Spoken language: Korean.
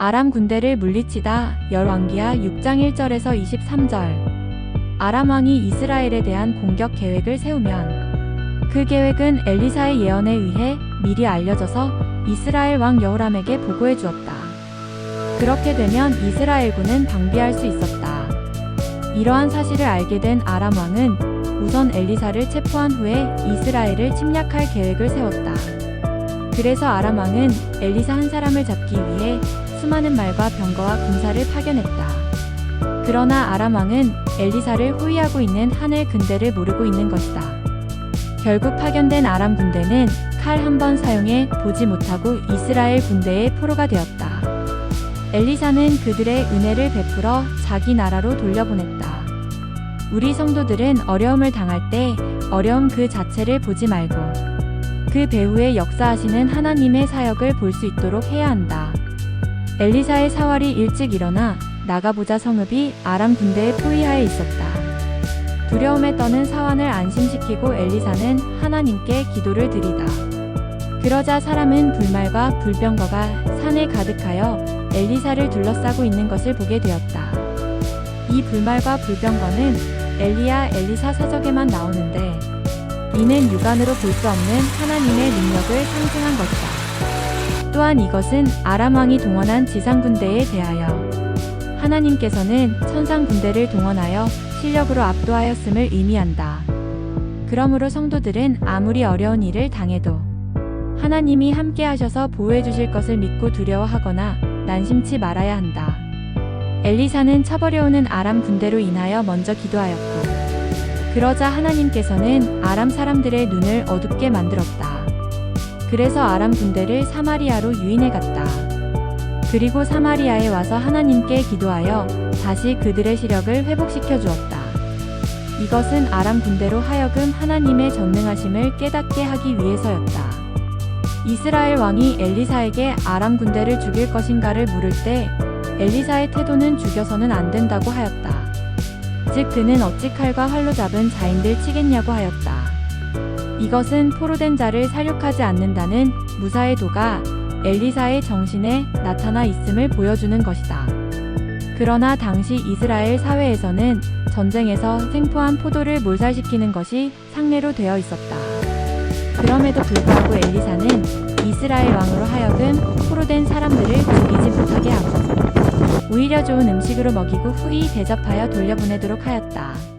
아람 군대를 물리치다 열왕기하 6장 1절에서 23절 아람 왕이 이스라엘에 대한 공격 계획을 세우면 그 계획은 엘리사의 예언에 의해 미리 알려져서 이스라엘 왕 여호람에게 보고해 주었다. 그렇게 되면 이스라엘군은 방비할 수 있었다. 이러한 사실을 알게 된 아람 왕은 우선 엘리사를 체포한 후에 이스라엘을 침략할 계획을 세웠다. 그래서 아람 왕은 엘리사 한 사람을 잡기 위해 수많은 말과 병거와 군사를 파견했다. 그러나 아람 왕은 엘리사를 호위하고 있는 하늘 군대를 모르고 있는 것이다. 결국 파견된 아람 군대는 칼 한 번 사용해 보지 못하고 이스라엘 군대의 포로가 되었다. 엘리사는 그들의 은혜를 베풀어 자기 나라로 돌려보냈다. 우리 성도들은 어려움을 당할 때 어려움 그 자체를 보지 말고 그 배후에 역사하시는 하나님의 사역을 볼 수 있도록 해야 한다. 엘리사의 사활이 일찍 일어나 나가보자 성읍이 아람 군대의 포위하에 있었다. 두려움에 떠는 사환을 안심시키고 엘리사는 하나님께 기도를 드리다. 그러자 사람은 불말과 불병거가 산에 가득하여 엘리사를 둘러싸고 있는 것을 보게 되었다. 이 불말과 불병거는 엘리야 엘리사 사적에만 나오는데 이는 육안으로 볼 수 없는 하나님의 능력을 상징한 것이다. 또한 이것은 아람 왕이 동원한 지상 군대에 대하여 하나님께서는 천상 군대를 동원하여 실력으로 압도하였음을 의미한다. 그러므로 성도들은 아무리 어려운 일을 당해도 하나님이 함께 하셔서 보호해 주실 것을 믿고 두려워하거나 난심치 말아야 한다. 엘리사는 쳐버려오는 아람 군대로 인하여 먼저 기도하였고 그러자 하나님께서는 아람 사람들의 눈을 어둡게 만들었다. 그래서 아람 군대를 사마리아로 유인해 갔다. 그리고 사마리아에 와서 하나님께 기도하여 다시 그들의 시력을 회복시켜 주었다. 이것은 아람 군대로 하여금 하나님의 전능하심을 깨닫게 하기 위해서였다. 이스라엘 왕이 엘리사에게 아람 군대를 죽일 것인가를 물을 때 엘리사의 태도는 죽여서는 안 된다고 하였다. 즉 그는 어찌 칼과 활로 잡은 자인들 치겠냐고 하였다. 이것은 포로된 자를 살육하지 않는다는 무사의 도가 엘리사의 정신에 나타나 있음을 보여주는 것이다. 그러나 당시 이스라엘 사회에서는 전쟁에서 생포한 포도를 몰살시키는 것이 상례로 되어 있었다. 그럼에도 불구하고 엘리사는 이스라엘 왕으로 하여금 포로된 사람들을 죽이지 못하게 하고 오히려 좋은 음식으로 먹이고 후히 대접하여 돌려보내도록 하였다.